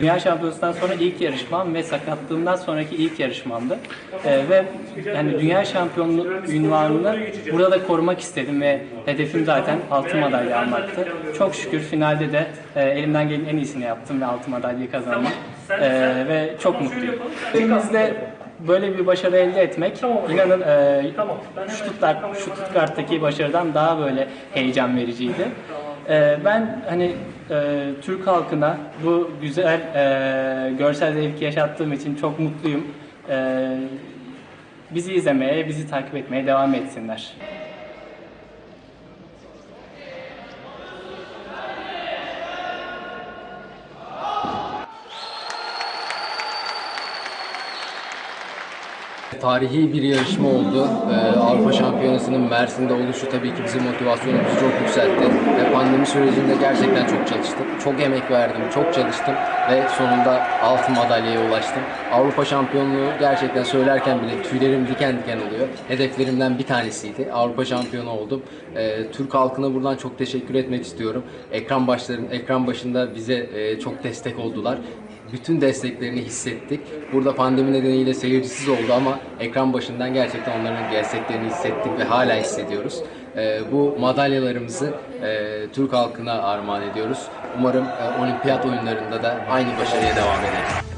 Dünya Şampiyonası'ndan sonra ilk yarışmam ve sakatlığımdan sonraki ilk yarışmamdı. Ee, ve yani dünya şampiyonluğu ünvanını burada korumak istedim ve hedefim zaten altın madalya almaktı. Çok şükür finalde de e, elimden gelen en iyisini yaptım ve altın madalyayı kazandım. Ee, ve çok mutluyum. Ülkemizde böyle bir başarı elde etmek inanın e, Stuttgart, Stuttgart'taki başarıdan daha böyle heyecan vericiydi. Ee, ben hani e, Türk halkına bu güzel e, görsel zevki yaşattığım için çok mutluyum. E, bizi izlemeye, bizi takip etmeye devam etsinler. Tarihi bir yarışma oldu. Ee, Avrupa Şampiyonası'nın Mersin'de oluşu tabii ki bizim motivasyonumuzu çok yükseltti. Ve pandemi sürecinde gerçekten çok çalıştım. Çok emek verdim, çok çalıştım ve sonunda altın madalyaya ulaştım. Avrupa Şampiyonluğu gerçekten söylerken bile tüylerim diken diken oluyor. Hedeflerimden bir tanesiydi. Avrupa Şampiyonu oldum. Ee, Türk halkına buradan çok teşekkür etmek istiyorum. Ekran başların ekran başında bize e, çok destek oldular bütün desteklerini hissettik. Burada pandemi nedeniyle seyircisiz oldu ama ekran başından gerçekten onların desteklerini hissettik ve hala hissediyoruz. Ee, bu madalyalarımızı e, Türk halkına armağan ediyoruz. Umarım e, olimpiyat oyunlarında da aynı başarıya devam ederiz.